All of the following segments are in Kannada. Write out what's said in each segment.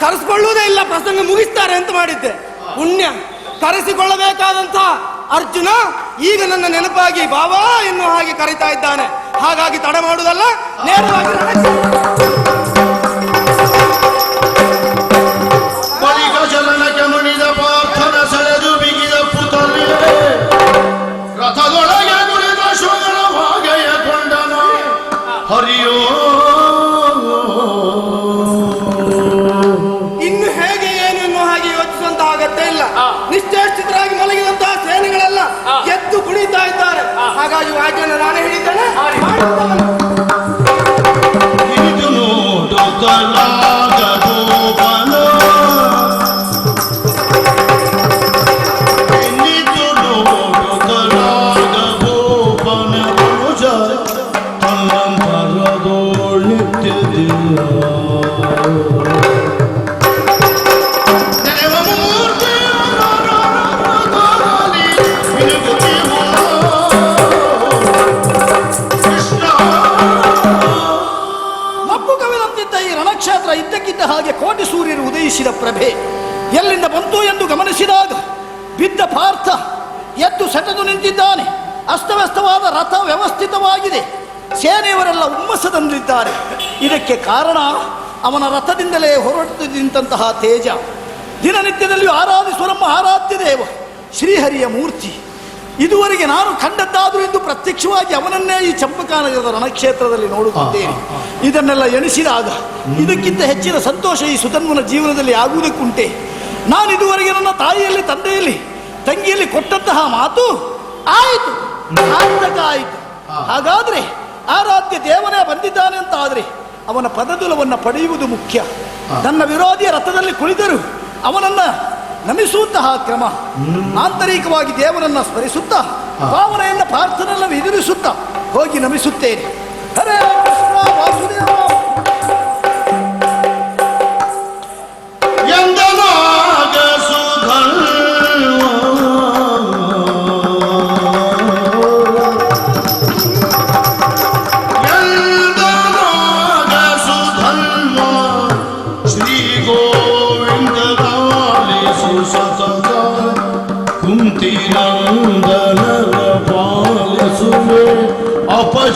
ಕರೆಸಿಕೊಳ್ಳುವುದೇ ಇಲ್ಲ, ಪ್ರಸಂಗ ಮುಗಿಸ್ತಾರೆ ಅಂತ ಮಾಡಿದ್ದೆ. ಪುಣ್ಯ. ಕರೆಸಿಕೊಳ್ಳಬೇಕಾದಂತ ಅರ್ಜುನ ಈಗ ನನ್ನ ನೆನಪಾಗಿ, ಬಾಬಾ ಎನ್ನುವ ಹಾಗೆ ಕರೀತಾ ಇದ್ದಾನೆ. ಹಾಗಾಗಿ ತಡ ಮಾಡುವುದಲ್ಲ ನೇರವಾಗಿ ಕುಣಿತಾ ಇದ್ದಾರೆ ಹಾಗಾಗಿ ವಾಕ್ಯನ ನಾನೇ ಹೇಳಿದ್ದೇನೆ ಮಾಡುತ್ತವನು. ಬಿದ್ದ ಪಾರ್ಥ ಎದ್ದು ಸೆಟೆದು ನಿಂತಿದ್ದಾನೆ. ಅಸ್ತವ್ಯಸ್ತವಾದ ರಥ ವ್ಯವಸ್ಥಿತವಾಗಿದೆ. ಸೇನೆಯವರೆಲ್ಲ ಉಮ್ಮಸದಂದಿದ್ದಾರೆ ಇದಕ್ಕೆ ಕಾರಣ ಅವನ ರಥದಿಂದಲೇ ಹೊರಟು ನಿಂತಹ ತೇಜ. ದಿನನಿತ್ಯದಲ್ಲಿ ಆರಾಧಿಸುವ ನಮ್ಮ ಆರಾಧ್ಯ ದೇವ ಶ್ರೀಹರಿಯ ಮೂರ್ತಿ. ಇದುವರೆಗೆ ನಾನು ಕಂಡದ್ದಾದರೂ ಎಂದು ಪ್ರತ್ಯಕ್ಷವಾಗಿ ಅವನನ್ನೇ ಈ ಚಂಪಕಾನಗರದ ರಣಕ್ಷೇತ್ರದಲ್ಲಿ ನೋಡುತ್ತಿದ್ದೇನೆ. ಇದನ್ನೆಲ್ಲ ಎಣಿಸಿದಾಗ ಇದಕ್ಕಿಂತ ಹೆಚ್ಚಿನ ಸಂತೋಷ ಈ ಸುಧನ್ವನ ಜೀವನದಲ್ಲಿ ಆಗುವುದಕ್ಕುಂಟೆ. ನಾನು ಇದುವರೆಗೆ ನನ್ನ ತಂದೆಯಲ್ಲಿ ತಂಗಿಯಲ್ಲಿ ಕೊಟ್ಟಂತಹ ಮಾತು ಆಯಿತು ಸಾರ್ಥಕ ಆಯಿತು. ಹಾಗಾದ್ರೆ ಆರಾಧ್ಯ ದೇವನೇ ಬಂದಿದ್ದಾನೆ ಅಂತ ಆದ್ರೆ ಅವನ ಪದದುಲವನ್ನು ಪಡೆಯುವುದು ಮುಖ್ಯ. ನನ್ನ ವಿರೋಧಿಯ ರಥದಲ್ಲಿ ಕುಳಿತರು ಅವನನ್ನ ನಮಿಸುವಂತಹ ಕ್ರಮ. ಆಂತರಿಕವಾಗಿ ದೇವರನ್ನ ಸ್ಮರಿಸುತ್ತಾ ಭಾವನೆಯನ್ನ ಪ್ರಾರ್ಥನೆಯನ್ನು ಎದುರಿಸುತ್ತಾ ಹೋಗಿ ನಮಿಸುತ್ತೇನೆ. ಹರೇ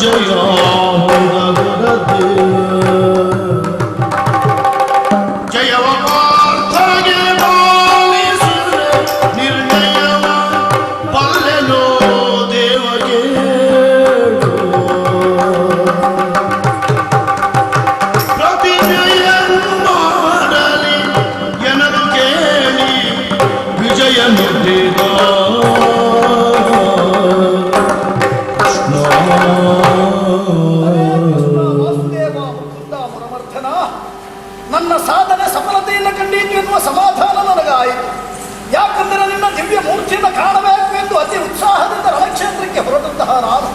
जय जय ಮುರಮರ್ಥನ ನನ್ನ ಸಾಧನೆ ಸಫಲತೆಯನ್ನು ಕಂಡಿತು ಎನ್ನುವ ಸಮಾಧಾನ ನನಗಾಯಿತು. ಯಾಕಂದರೆ ನಿನ್ನ ದಿವ್ಯ ಮೂರ್ತಿಯನ್ನು ಕಾಣಬೇಕು ಎಂದು ಅತಿ ಉತ್ಸಾಹದಿಂದ ರಣಕ್ಷೇತ್ರಕ್ಕೆ ಹೊರಟಂತಹ ನಾನು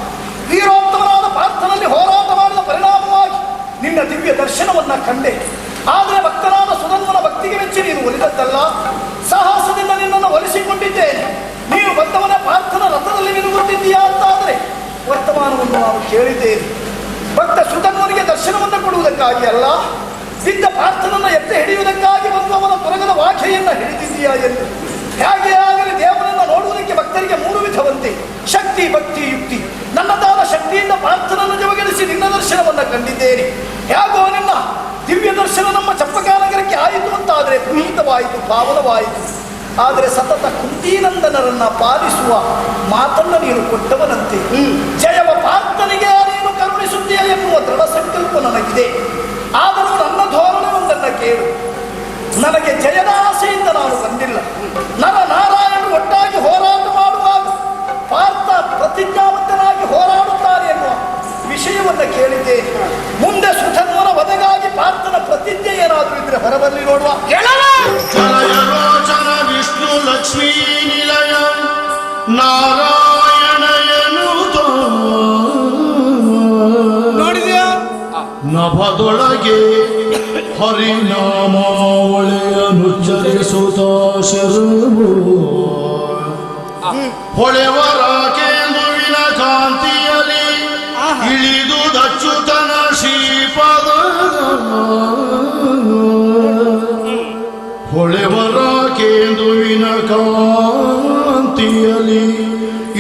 ವೀರೋತ್ತಮನಾದ ಪಾರ್ಥನಲ್ಲಿ ಹೋರಾಟ ಮಾಡಿದ ಪರಿಣಾಮವಾಗಿ ನಿನ್ನ ದಿವ್ಯ ದರ್ಶನವನ್ನ ಕಂಡೆ. ಆದರೆ ಭಕ್ತನಾದ ಸುಧನ್ವನ ಭಕ್ತಿಗೆ ಮೆಚ್ಚಿ ನೀನು ಒಲಿದದ್ದಲ್ಲ. ಸಾಹಸದಿಂದ ನಿನ್ನನ್ನು ಒಲಿಸಿಕೊಂಡಿದ್ದೇನೆ. ನೀನು ಬಂದವನೇ ಪಾರ್ಥನ ರಥದಲ್ಲಿ ಅಂತ ಅಂತಾದರೆ ವರ್ತಮಾನವನ್ನು ನಾವು ಕೇಳಿದ್ದೇನೆ. ಭಕ್ತ ಸುಧನ್ವನಿಗೆ ಕೊಡುವುದಕ್ಕಾಗಿ ಅಲ್ಲ, ಸಿದ್ಧ ಪಾರ್ಥನನ್ನು ಎತ್ತೆ ಹಿಡಿಯುವುದಕ್ಕಾಗಿ ಬಂದು ಅವನ ತೊರಗದ ವಾಖೆಯನ್ನು ಹಿಡಿದಿದೆಯಾ ಎಂದು. ಹೇಗೆ ಆಗಲಿ ದೇವರನ್ನು ನೋಡುವುದಕ್ಕೆ ಭಕ್ತರಿಗೆ ಮೂರು ವಿಧವಂತೆ. ಶಕ್ತಿ, ಭಕ್ತಿ, ಯುಕ್ತಿ. ನನ್ನದಾದ ಶಕ್ತಿಯಿಂದ ಪಾರ್ಥನನ್ನು ಜವಗಣಿಸಿ ನಿನ್ನ ದರ್ಶನವನ್ನ ಕಂಡಿದ್ದೇನೆ. ಹೇಗೋ ನಿನ್ನ ದಿವ್ಯ ದರ್ಶನ ನಮ್ಮ ಚಪ್ಪಕಾನಗರಕ್ಕೆ ಆಯಿತು ಅಂತಾದರೆ ಪುನೀತವಾಯಿತು, ಪಾವನವಾಯಿತು. ಆದರೆ ಸತತ ಕುಂತೀನಂದನರನ್ನ ಪಾಲಿಸುವ ಮಾತನ್ನ ನೀನು ಕೊಟ್ಟವನಂತೆ. ಜಯವ ಪಾರ್ಥನಿಗೆ ಬರಬರ್ಲಿ ನೋಡುವ. ವಿಷ್ಣು ಲಕ್ಷ್ಮೀ ನಿಲಯ ನಾರಾಯಣ ನೋಡಿದ್ಯ? ನಭದೊಳಗೆ ಹರಿನಾಮ ಒಳೆಯನುಚ್ಚರಿಸುತ್ತ ಶರಣು. ಹೊಳೆವರ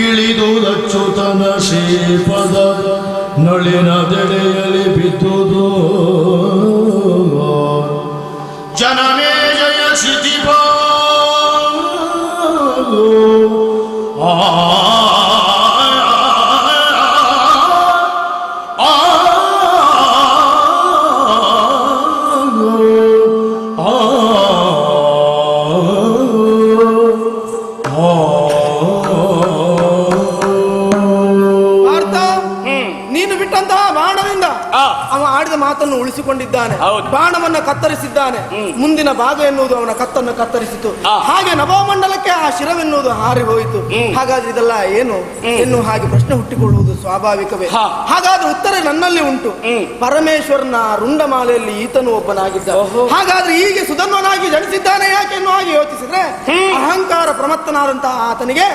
ಇಳಿದು ದಚ್ಚುತನ ಶ್ರೀಪದ ನಳಿನದೆಡೆಯಲ್ಲಿ ಬಿದ್ದುದು ಜನಮೇ ಜಯ ಶಿತಿಪ ಆ ಆ ಆಡಿದ ಮಾತನ್ನು ಉಳಿಸಿಕೊಂಡಿದ್ದಾನೆ. ಬಾಣವನ್ನ ಕತ್ತರಿಸಿದ್ದಾನೆ. ಮುಂದಿನ ಭಾಗ ಎನ್ನುವುದು ಅವನ ಕತ್ತನ್ನು ಕತ್ತರಿಸಿತು. ಹಾಗೆ ನವಮಂಡಲಕ್ಕೆ ಆ ಶಿರವೆನ್ನುವುದು ಹಾರಿ ಹೋಯಿತು. ಹಾಗಾದ್ರೆ ಇದೆಲ್ಲ ಏನು? ಎನ್ನು ಹಾಗೆ ಪ್ರಶ್ನೆ ಹುಟ್ಟಿಕೊಳ್ಳುವುದು ಸ್ವಾಭಾವಿಕವೇ? ಹಾಗಾದ್ರೆ ಉತ್ತರ ನನ್ನಲ್ಲಿ ಉಂಟು. ಪರಮೇಶ್ವರನ ರುಂಡಮಾಲೆಯಲ್ಲಿ ಈತನು ಒಬ್ಬನಾಗಿದ್ದ. ಹಾಗಾದ್ರೆ ಹೀಗೆ ಸುಧನ್ವನಾಗಿ ಜನಿಸಿದ್ದಾನೆ ಯಾಕೆ ಎನ್ನುವ ಹಾಗೆ ಯೋಚಿಸಿದ್ರೆ ಅಹಂಕಾರ ಪ್ರಮತ್ತನಾದಂತಹ ಆತನಿಗೆ.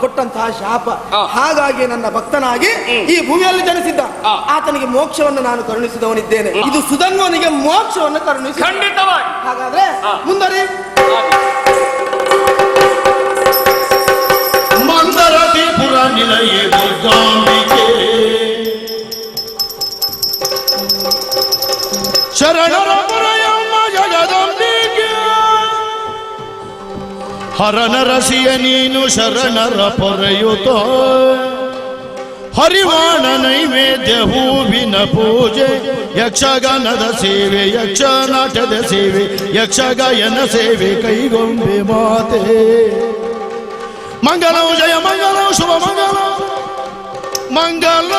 ಕೊಟ್ಟಂತಹ ಶಾಪ. ಹಾಗಾಗಿ ನನ್ನ ಭಕ್ತನಾಗಿ ಈ ಭೂಮಿಯಲ್ಲಿ ಜನಿಸಿದ್ದ. ಆತನಿಗೆ ಮೋಕ್ಷವನ್ನು ನಾನು ಕರುಣಿಸಿದವನಿದ್ದೇನೆ ಇದು ಸುಧನ್ವನಿಗೆ ಮೋಕ್ಷವನ್ನು ಕರುಣಿಸಿ ಖಂಡಿತವಾಗಿ. ಹಾಗಾದ್ರೆ. ಮುಂದರಿ ಮಂದರ. ತ್ರಿಪುರ ನಿಲಯೇ ದುರ್ಗಾಂಬಿಕೆ. ಶರಣರ ಪುರಯಮ್ಮ ಜಗದಂಬಿಕೆ ನೀನು ಶರಣರ ಪೊರೆಯುತ್ತ. ಹರಿವಾಣ ನೈವೇದ್ಯ, ಹೂವಿನ ಪೂಜೆ, ಯಕ್ಷಗಾನದ ಸೇವೆ, ಯಕ್ಷನಾಟ್ಯದ ಸೇವೆ, ಯಕ್ಷಗಾಯನ ಸೇವೆ, ಕೈಗೊಂಬೆ ಮಾತೆ. ಮಂಗಲಂ ಜಯ ಮಂಗಲಂ ಶುಭ ಮಂಗಲ ಮಂಗಲ